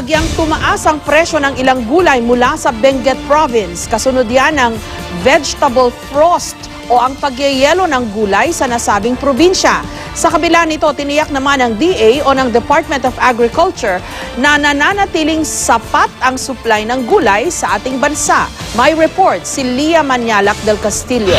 Bahagyang tumaas ang presyo ng ilang gulay mula sa Benguet Province. Kasunod yan ng vegetable frost o ang pagyayelo ng gulay sa nasabing probinsya. Sa kabila nito, tiniyak naman ng DA o ng Department of Agriculture na nananatiling sapat ang supply ng gulay sa ating bansa. May report si Lia Manyalak del Castillo.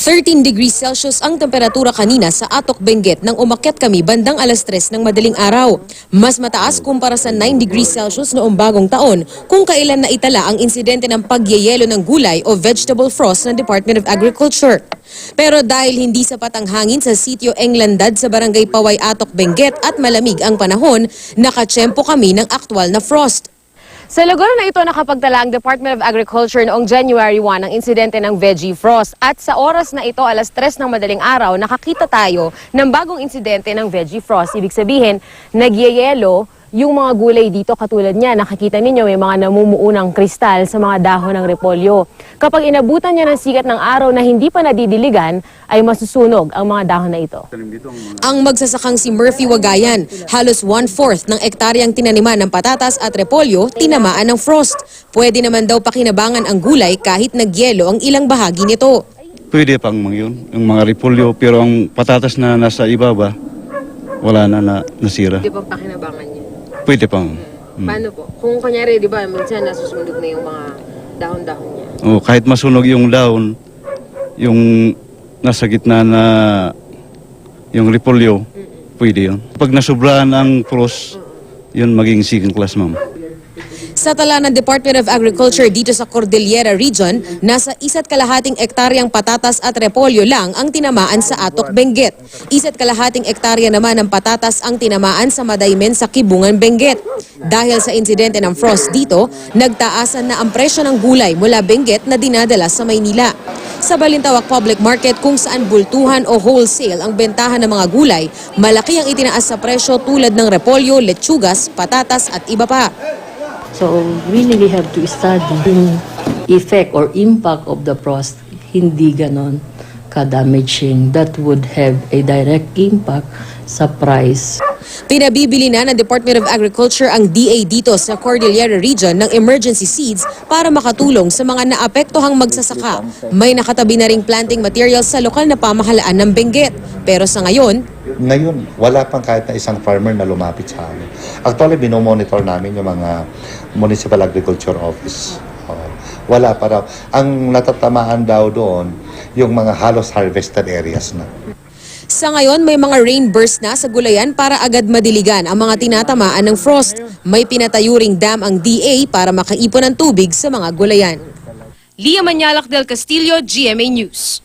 13 degrees Celsius ang temperatura kanina sa Atok Benguet nang umakyat kami bandang alas 3 ng madaling araw. Mas mataas kumpara sa 9 degrees Celsius noong bagong taon kung kailan naitala ang insidente ng pagyeyelo ng gulay o vegetable frost ng Department of Agriculture. Pero dahil hindi sapat ang hangin sa sitio Englandad sa barangay Paway Atok Benguet at malamig ang panahon, nakatsyempo kami ng aktwal na frost. Sa lugar na ito nakapagtala ang Department of Agriculture noong January 1 ng insidente ng veggie frost. At sa oras na ito, alas 3 ng madaling araw, nakakita tayo ng bagong insidente ng veggie frost. Ibig sabihin, nagyayelo yung mga gulay dito katulad niya. Nakikita ninyo may mga namumuunang kristal sa mga dahon ng repolyo. Kapag inabutan niya ng sikat ng araw na hindi pa nadidiligan, ay masusunog ang mga dahon na ito. Ang magsasakang si Murphy Wagayan, halos one-fourth ng ektaryang tinaniman ng patatas at repolyo, tinamaan ng frost. Pwede naman daw pakinabangan ang gulay kahit nagyelo ang ilang bahagi nito. Pwede pang mga yun, yung mga repolyo, pero ang patatas na nasa ibaba, wala na, na nasira. Di ba pakinabangan niyo? Pwede pang. Mm. Paano po? Kung kunyari, di ba, minsan nasusunog na yung mga dahon-dahon niya. O, kahit masunog yung daon, yung nasa gitna na yung repolyo, pwede yun. Pag nasubraan ang frost, yun maging second class, ma'am. Sa tala ng Department of Agriculture dito sa Cordillera Region, nasa isa't kalahating ektaryang patatas at repolyo lang ang tinamaan sa Atok Benguet. Isa't kalahating ektarya naman ng patatas ang tinamaan sa Madaymen sa Kibungan Benguet. Dahil sa insidente ng frost dito, nagtaasan na ang presyo ng gulay mula Benguet na dinadala sa Maynila. Sa Balintawak Public Market kung saan bultuhan o wholesale ang bentahan ng mga gulay, malaki ang itinaas sa presyo tulad ng repolyo, lechugas, patatas at iba pa. So we really have to study yung effect or impact of the frost. Hindi ganon ka-damaging. That would have a direct impact sa price Pinabibili na ng Department of Agriculture ang DA dito sa Cordillera Region ng emergency seeds para makatulong sa mga naapektohang magsasaka. May nakatabi na ring planting materials sa lokal na pamahalaan ng Benguet. Pero sa ngayon, Ngayon, wala pang kahit na isang farmer na lumapit sa amin. Actually, binomonitor namin yung mga Municipal Agriculture Office. Wala pa raw. Ang natatamaan daw doon, yung mga halos harvested areas na. Sa ngayon may mga rain burst na sa gulayan para agad madiligan ang mga tinatamaan ng frost. May pinatayuring dam ang DA para makaipon ng tubig sa mga gulayan. Lia Manyalak del Castillo, GMA News.